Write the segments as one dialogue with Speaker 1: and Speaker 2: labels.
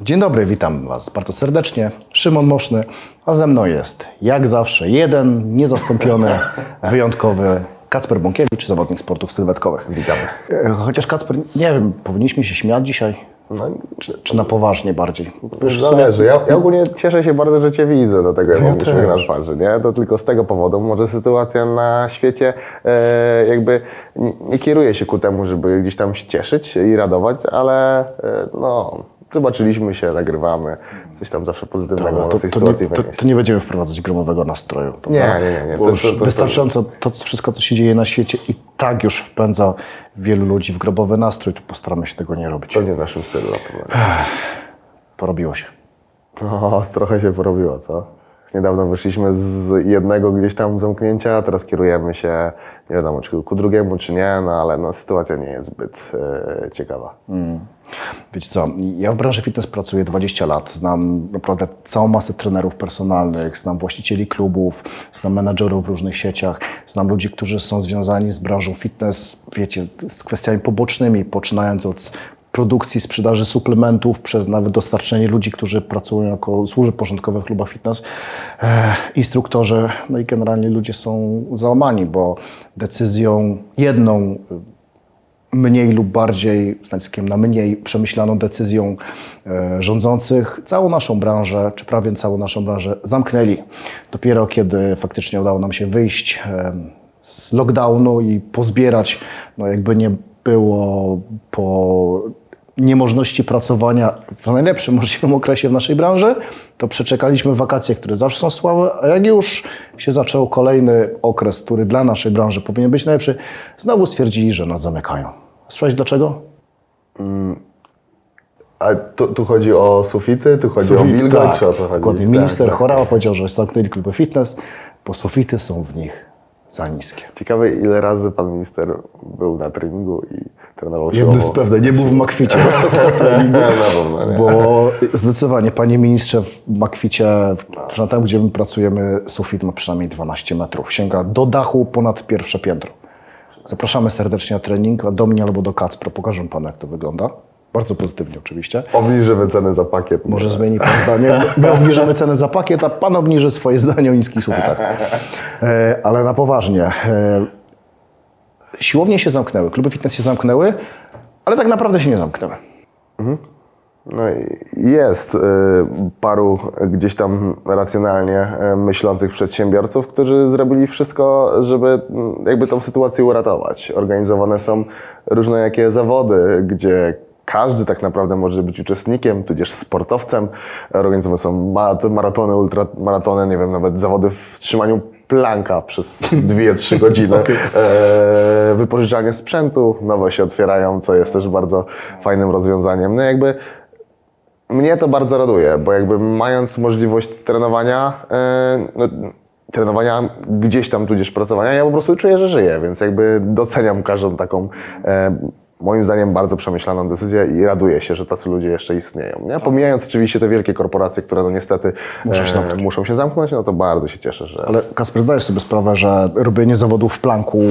Speaker 1: Dzień dobry, witam Was bardzo serdecznie. Szymon Moszny, a ze mną jest jak zawsze jeden niezastąpiony, wyjątkowy Kacper Bąkiewicz, zawodnik sportów sylwetkowych.
Speaker 2: Witamy.
Speaker 1: E, Chociaż Kacper, nie wiem, powinniśmy się śmiać dzisiaj,
Speaker 2: No,
Speaker 1: czy, czy na poważnie bardziej?
Speaker 2: Wiesz, zależy. Ja, ja ogólnie cieszę się bardzo, że Cię widzę do tego, jak
Speaker 1: Ja
Speaker 2: mam uśmiech na twarzy, nie? To tylko z tego powodu. Może sytuacja na świecie e, jakby nie, nie kieruje się ku temu, żeby gdzieś tam się cieszyć i radować, ale e, no, zobaczyliśmy się, nagrywamy. Coś tam zawsze pozytywnego
Speaker 1: Dobra, to,
Speaker 2: z tej
Speaker 1: to, nie,
Speaker 2: sytuacji
Speaker 1: to,
Speaker 2: wynieść.
Speaker 1: to nie będziemy wprowadzać gromowego nastroju.
Speaker 2: Nie, nie, nie, nie. To-
Speaker 1: już
Speaker 2: to- to- to-
Speaker 1: wystarczająco to wszystko, co się dzieje na świecie i tak już wpędza wielu ludzi w grobowy nastrój, to postaramy się tego nie robić.
Speaker 2: To nie w naszym stylu na pewno.
Speaker 1: Porobiło się.
Speaker 2: No, trochę się porobiło, co? Niedawno wyszliśmy z jednego gdzieś tam zamknięcia, teraz kierujemy się, nie wiadomo czy ku drugiemu, czy nie, no ale no, sytuacja nie jest zbyt e, ciekawa.
Speaker 1: Wiecie co, ja w branży fitness pracuję 20 lat. Znam naprawdę całą masę trenerów personalnych, znam właścicieli klubów, znam menadżerów w różnych sieciach, znam ludzi, którzy są związani z branżą fitness, wiecie, z kwestiami pobocznymi, poczynając od produkcji, sprzedaży suplementów, przez nawet dostarczenie ludzi, którzy pracują jako służby porządkowe w klubach fitness, e, instruktorzy, no i generalnie ludzie są załamani, bo decyzją jedną mniej lub bardziej, z naciskiem na mniej przemyślaną decyzją e, rządzących, całą naszą branżę, czy prawie całą naszą branżę zamknęli. Dopiero kiedy faktycznie udało nam się wyjść e, z lockdownu i pozbierać, no jakby nie było po niemożności pracowania w najlepszym możliwym okresie w naszej branży, to przeczekaliśmy wakacje, które zawsze są słabe, a jak już się zaczął kolejny okres, który dla naszej branży powinien być najlepszy, znowu stwierdzili, że nas zamykają. Słyszałeś dlaczego?
Speaker 2: A tu, tu chodzi o sufity, tu chodzi o
Speaker 1: Sufit,
Speaker 2: wilgoć,
Speaker 1: tak,
Speaker 2: czy o co chodzi?
Speaker 1: Dokładnie.
Speaker 2: Tak,
Speaker 1: Minister
Speaker 2: tak.
Speaker 1: Chorała powiedział, że zamknęli kluby fitness, bo sufity są w nich za niskie.
Speaker 2: Ciekawe ile razy pan minister był na treningu i trenował się
Speaker 1: Jedno jest pewne, nie był w Makwicie treningu, bo zdecydowanie, panie ministrze, w Makwicie, w, tam gdzie my pracujemy, sufit ma przynajmniej 12 metrów. Sięga do dachu ponad pierwsze piętro. Zapraszamy serdecznie na trening, do mnie albo do Kacpra. Pokażę panu, jak to wygląda. Bardzo pozytywnie oczywiście.
Speaker 2: Obniżymy cenę za pakiet.
Speaker 1: Może zmieni pan zdanie. My obniżymy cenę za pakiet, a pan obniży swoje zdanie o niskich sufitach. E, ale na poważnie. E, siłownie się zamknęły, kluby fitness się zamknęły, ale tak naprawdę się nie zamknęły.
Speaker 2: No i jest y, paru gdzieś tam racjonalnie y, myślących przedsiębiorców, którzy zrobili wszystko, żeby mm, jakby tą sytuację uratować. Organizowane są różne jakie zawody, gdzie każdy tak naprawdę może być uczestnikiem, tudzież sportowcem. Organizowane są ma- maratony, ultramaratony, nie wiem, nawet zawody w trzymaniu planka przez 2-3 godziny. e, wypożyczalnie sprzętu nowe się otwierają, co jest też bardzo fajnym rozwiązaniem. No jakby mnie to bardzo raduje, bo jakby mając możliwość trenowania, e, no, trenowania gdzieś tam tudzież pracowania, ja po prostu czuję, że żyję, więc jakby doceniam każdą taką e, moim zdaniem bardzo przemyślaną decyzję i raduję się, że tacy ludzie jeszcze istnieją. Nie? Pomijając oczywiście te wielkie korporacje, które no niestety
Speaker 1: Muszą się zamknąć.
Speaker 2: muszą się zamknąć, no to bardzo się cieszę, że
Speaker 1: Ale Kasper, zdajesz sobie sprawę, że robienie zawodów w planku,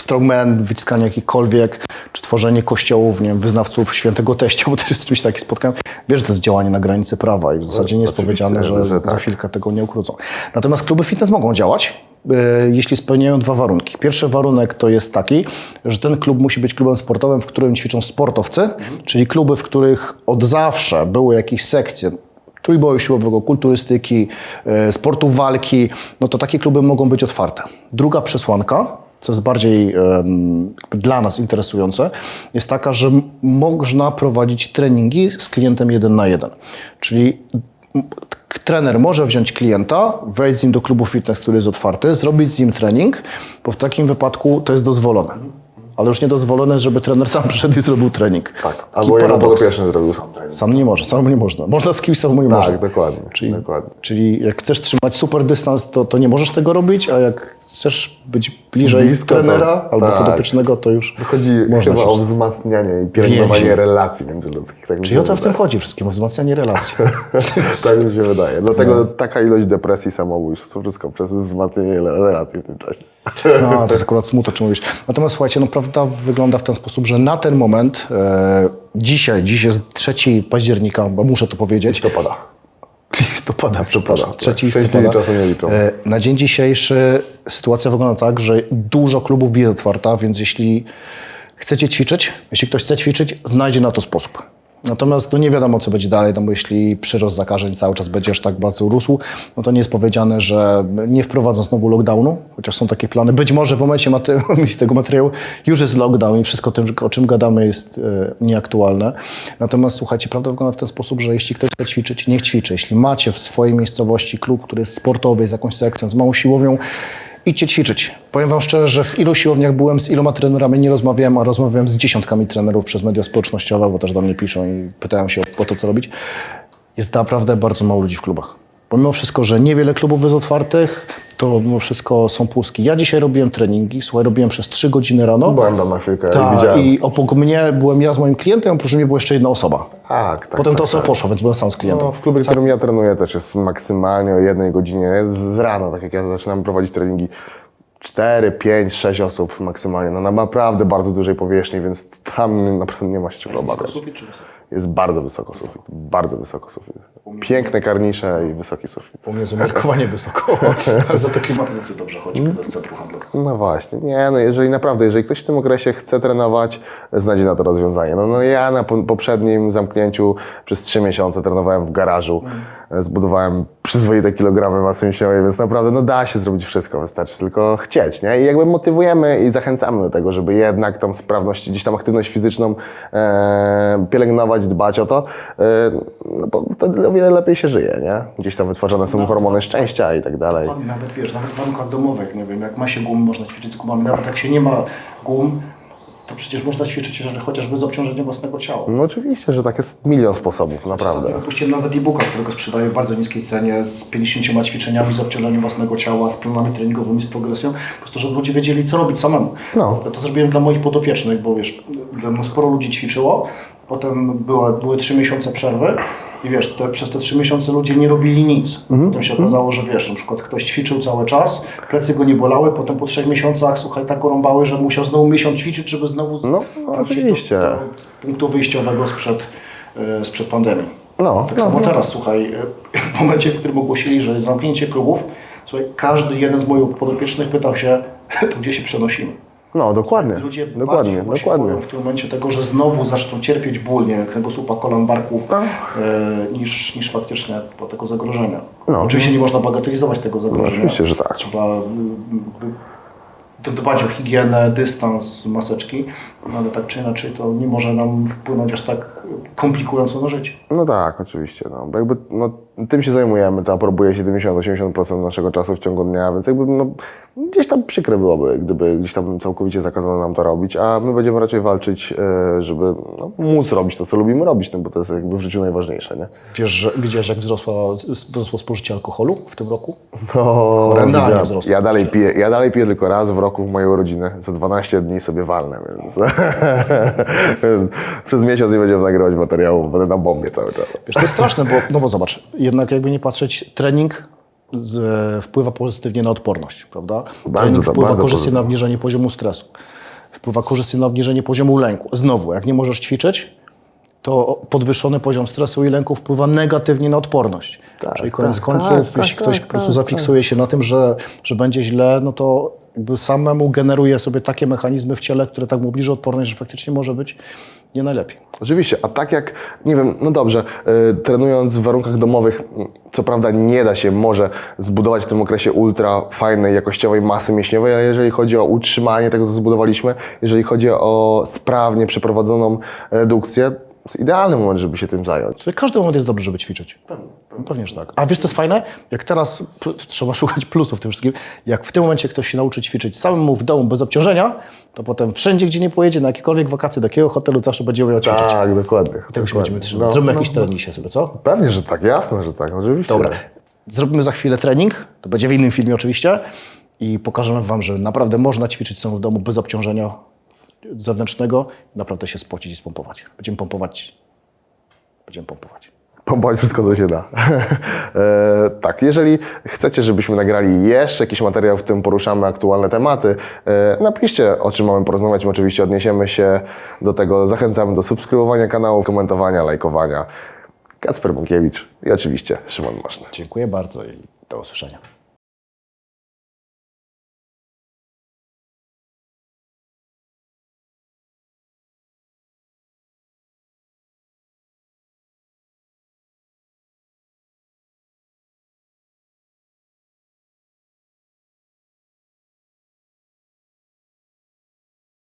Speaker 1: strongman, wyciskanie jakichkolwiek, czy tworzenie kościołów, nie wiem, wyznawców świętego teścia, bo też jest czymś takim spotkałem, wiesz, że to jest działanie na granicy prawa i w zasadzie nie jest
Speaker 2: oczywiście,
Speaker 1: powiedziane, że,
Speaker 2: że
Speaker 1: za
Speaker 2: tak.
Speaker 1: chwilkę tego nie ukrócą. Natomiast kluby fitness mogą działać, e, jeśli spełniają dwa warunki. Pierwszy warunek to jest taki, że ten klub musi być klubem sportowym, w którym ćwiczą sportowcy, czyli kluby, w których od zawsze były jakieś sekcje trójboju siłowego, kulturystyki, e, sportu walki, no to takie kluby mogą być otwarte. Druga przesłanka, co jest bardziej em, dla nas interesujące, jest taka, że można prowadzić treningi z klientem jeden na jeden. Czyli trener może wziąć klienta, wejść z nim do klubu fitness, który jest otwarty, zrobić z nim trening, bo w takim wypadku to jest dozwolone. Ale już nie dozwolone, żeby trener sam przyszedł i zrobił trening.
Speaker 2: tak. Albo
Speaker 1: paradoks.
Speaker 2: podopieczny zrobił sam trening.
Speaker 1: Sam nie może, sam nie można. Można z kimś samemu nie
Speaker 2: Tak,
Speaker 1: można.
Speaker 2: dokładnie,
Speaker 1: Czyli,
Speaker 2: dokładnie.
Speaker 1: czyli jak chcesz trzymać super dystans, to, to nie możesz tego robić, a jak chcesz być bliżej
Speaker 2: Blisko to-
Speaker 1: trenera albo
Speaker 2: tak.
Speaker 1: podopiecznego, to już
Speaker 2: Chodzi
Speaker 1: można
Speaker 2: chyba o wzmacnianie i pielęgnowanie relacji międzyludzkich. Tak
Speaker 1: Czyli o to w tym chodzi wszystkim, o wzmacnianie relacji.
Speaker 2: Tak mi się wydaje. Dlatego
Speaker 1: No.
Speaker 2: taka ilość depresji, samobójstw, to wszystko przez wzmacnianie relacji w tym czasie.
Speaker 1: No, to jest akurat smutno, czy mówisz. Natomiast słuchajcie, no prawda wygląda w ten sposób, że na ten moment, e, dzisiaj, dziś jest 3 października, bo muszę to powiedzieć.
Speaker 2: Listopada.
Speaker 1: Listopada, przepraszam.
Speaker 2: tak.
Speaker 1: 3
Speaker 2: Szczęśliwi
Speaker 1: listopada.
Speaker 2: czasu nie liczą.
Speaker 1: Na dzień dzisiejszy sytuacja wygląda tak, że dużo klubów jest otwarta, więc jeśli chcecie ćwiczyć, jeśli ktoś chce ćwiczyć, znajdzie na to sposób. Natomiast no nie wiadomo, co będzie dalej, no bo jeśli przyrost zakażeń cały czas będzie aż tak bardzo rósł, no to nie jest powiedziane, że nie wprowadzą znowu lockdownu, chociaż są takie plany. Być może w momencie maty- tego materiału już jest lockdown i wszystko tym, o czym gadamy jest e, nieaktualne. Natomiast słuchajcie, prawda wygląda w ten sposób, że jeśli ktoś chce ćwiczyć, niech ćwiczy. Jeśli macie w swojej miejscowości klub, który jest sportowy, z jakąś sekcją, z małą siłownią, idźcie ćwiczyć. Powiem Wam szczerze, że w ilu siłowniach byłem, z iloma trenerami nie rozmawiałem, a rozmawiałem z dziesiątkami trenerów przez media społecznościowe, bo też do mnie piszą i pytają się o, to, co robić. Jest naprawdę bardzo mało ludzi w klubach. Pomimo wszystko, że niewiele klubów jest otwartych, to mimo wszystko są pustki. Ja dzisiaj robiłem treningi, słuchaj, robiłem przez 3 godziny rano.
Speaker 2: Byłem tam na chwilkę i
Speaker 1: Tak,
Speaker 2: widziałem.
Speaker 1: i obok mnie byłem ja z moim klientem, oprócz mnie była jeszcze jedna osoba.
Speaker 2: Tak, tak.
Speaker 1: Potem
Speaker 2: tak,
Speaker 1: ta osoba
Speaker 2: tak.
Speaker 1: poszła, więc byłem sam z klientem.
Speaker 2: No, w klubie, w którym ja trenuję też jest maksymalnie o jednej godzinie z, z rana, tak jak ja zaczynam prowadzić treningi. 4, 5, 6 osób maksymalnie, no na naprawdę bardzo dużej powierzchni, więc tam naprawdę nie ma się czego obawiać. Jest bardzo wysoko sufit, bardzo wysoko sufit. Piękne karnisze i wysoki sufit.
Speaker 1: U mnie jest umiarkowanie wysoko, ale za to klimatyzacja dobrze chodzi, z centrum handlowego.
Speaker 2: No właśnie, nie, no jeżeli naprawdę, jeżeli ktoś w tym okresie chce trenować, znajdzie na to rozwiązanie. No, no ja na po, poprzednim zamknięciu przez trzy miesiące trenowałem w garażu, zbudowałem przyzwoite kilogramy masy mięśniowej, więc naprawdę no da się zrobić wszystko, wystarczy tylko chcieć, nie? I jakby motywujemy i zachęcamy do tego, żeby jednak tą sprawność, gdzieś tam aktywność fizyczną e, pielęgnować, dbać o to, e, no bo wtedy o wiele lepiej się żyje, nie? Gdzieś tam wytwarzane są hormony szczęścia i tak dalej.
Speaker 1: Nawet wiesz, nawet w warunkach domowych, nie wiem, jak ma się gum, można ćwiczyć z gumami, nawet jak się nie ma gum, to przecież można ćwiczyć że chociażby z obciążeniem własnego ciała.
Speaker 2: No oczywiście, że tak jest milion sposobów, naprawdę.
Speaker 1: Ostatnio wypuściłem nawet e-booka, którego sprzedaję w bardzo niskiej cenie, z 50 ćwiczeniami, z obciążeniem własnego ciała, z planami treningowymi, z progresją, po prostu, żeby ludzie wiedzieli, co robić samemu.
Speaker 2: No.
Speaker 1: Ja to zrobiłem dla moich podopiecznych, bo wiesz, dla mnie sporo ludzi ćwiczyło, potem było, były 3 miesiące przerwy i wiesz, te, przez te 3 miesiące ludzie nie robili nic.
Speaker 2: Mhm.
Speaker 1: Potem się okazało, że wiesz, na przykład ktoś ćwiczył cały czas, plecy go nie bolały, potem po 3 miesiącach, słuchaj, tak rąbały, że musiał znowu miesiąc ćwiczyć, żeby znowu
Speaker 2: No, oczywiście.
Speaker 1: Do, do punktu wyjściowego sprzed, e, sprzed pandemii.
Speaker 2: No,
Speaker 1: Tak
Speaker 2: no,
Speaker 1: samo
Speaker 2: no.
Speaker 1: teraz, słuchaj, e, w momencie, w którym ogłosili, że jest zamknięcie klubów, słuchaj, każdy jeden z moich podopiecznych pytał się, to gdzie się przenosimy.
Speaker 2: No, dokładnie.
Speaker 1: Ludzie
Speaker 2: dokładnie,
Speaker 1: bardziej
Speaker 2: dokładnie.
Speaker 1: w tym momencie tego, że znowu zaczną cierpieć ból, nie kręgosłupa, kolan, barków, e, niż, niż faktycznie po tego zagrożenia.
Speaker 2: No.
Speaker 1: Oczywiście nie można bagatelizować tego zagrożenia.
Speaker 2: oczywiście, że tak.
Speaker 1: Trzeba mm, jakby dbać o higienę, dystans, maseczki, no ale tak czy inaczej to nie może nam wpłynąć aż tak komplikująco na życie.
Speaker 2: No tak, oczywiście. No. Bo jakby, no, tym się zajmujemy, to aprobuje 70-80% naszego czasu w ciągu dnia, więc jakby no, gdzieś tam przykre byłoby, gdyby gdzieś tam całkowicie zakazano nam to robić, a my będziemy raczej walczyć, e, żeby no, móc robić to, co lubimy robić, no, bo to jest jakby w życiu najważniejsze, nie?
Speaker 1: Wiesz, że, widziałeś jak wzrosła, wzrosło spożycie alkoholu w tym roku?
Speaker 2: No,
Speaker 1: Horrendalnie
Speaker 2: widziałem.
Speaker 1: wzrosło.
Speaker 2: ja, dalej piję, ja dalej piję tylko raz w roku w mojej urodziny. Za 12 dni sobie walnę, więc przez miesiąc nie będziemy nagrywać materiału, będę na bombie cały czas.
Speaker 1: Wiesz, to jest straszne, bo, no bo zobacz, jednak jakby nie patrzeć, trening z, wpływa pozytywnie na odporność, prawda? trening
Speaker 2: to-
Speaker 1: wpływa
Speaker 2: bardzo
Speaker 1: korzystnie
Speaker 2: pozytywnie.
Speaker 1: na obniżenie poziomu stresu, wpływa korzystnie na obniżenie poziomu lęku. Znowu, jak nie możesz ćwiczyć, to podwyższony poziom stresu i lęku wpływa negatywnie na odporność.
Speaker 2: Tak,
Speaker 1: Czyli koniec
Speaker 2: tak,
Speaker 1: końców,
Speaker 2: tak,
Speaker 1: jeśli
Speaker 2: tak,
Speaker 1: ktoś
Speaker 2: tak,
Speaker 1: po prostu
Speaker 2: tak,
Speaker 1: zafiksuje się na tym, że, że będzie źle, no to jakby samemu generuje sobie takie mechanizmy w ciele, które tak mu obniżą odporność, że faktycznie może być nie najlepiej.
Speaker 2: Oczywiście, a tak jak, nie wiem, no dobrze, y, trenując w warunkach domowych, co prawda nie da się może zbudować w tym okresie ultra fajnej, jakościowej masy mięśniowej, ale jeżeli chodzi o utrzymanie tego, co zbudowaliśmy, jeżeli chodzi o sprawnie przeprowadzoną redukcję, jest idealny moment, żeby się tym zająć.
Speaker 1: Czyli każdy moment jest dobry, żeby ćwiczyć. No Pewnie, że tak. A wiesz, co jest fajne? Jak teraz p- trzeba szukać plusów w tym wszystkim, jak w tym momencie ktoś się nauczy ćwiczyć samemu w domu bez obciążenia, to potem wszędzie, gdzie nie pojedzie, na jakiekolwiek wakacje, do jakiego hotelu zawsze będzie umiał ćwiczyć.
Speaker 2: Tak, dokładnie.
Speaker 1: Tego się
Speaker 2: dokładnie.
Speaker 1: będziemy trzymać.
Speaker 2: No,
Speaker 1: Zrobimy
Speaker 2: no,
Speaker 1: jakiś trening się sobie, co?
Speaker 2: Pewnie, że tak, jasne, że tak, oczywiście.
Speaker 1: Dobra. Zrobimy za chwilę trening, to będzie w innym filmie oczywiście. i pokażemy Wam, że naprawdę można ćwiczyć samemu w domu bez obciążenia zewnętrznego, naprawdę się spocić i spompować. Będziemy pompować, będziemy pompować.
Speaker 2: Pompować wszystko, co się da. e, tak, jeżeli chcecie, żebyśmy nagrali jeszcze jakiś materiał, w którym poruszamy aktualne tematy, e, napiszcie, o czym mamy porozmawiać. My oczywiście odniesiemy się do tego. Zachęcamy do subskrybowania kanału, komentowania, lajkowania. Kacper Bąkiewicz i oczywiście Szymon Maszny.
Speaker 1: Dziękuję bardzo i do usłyszenia.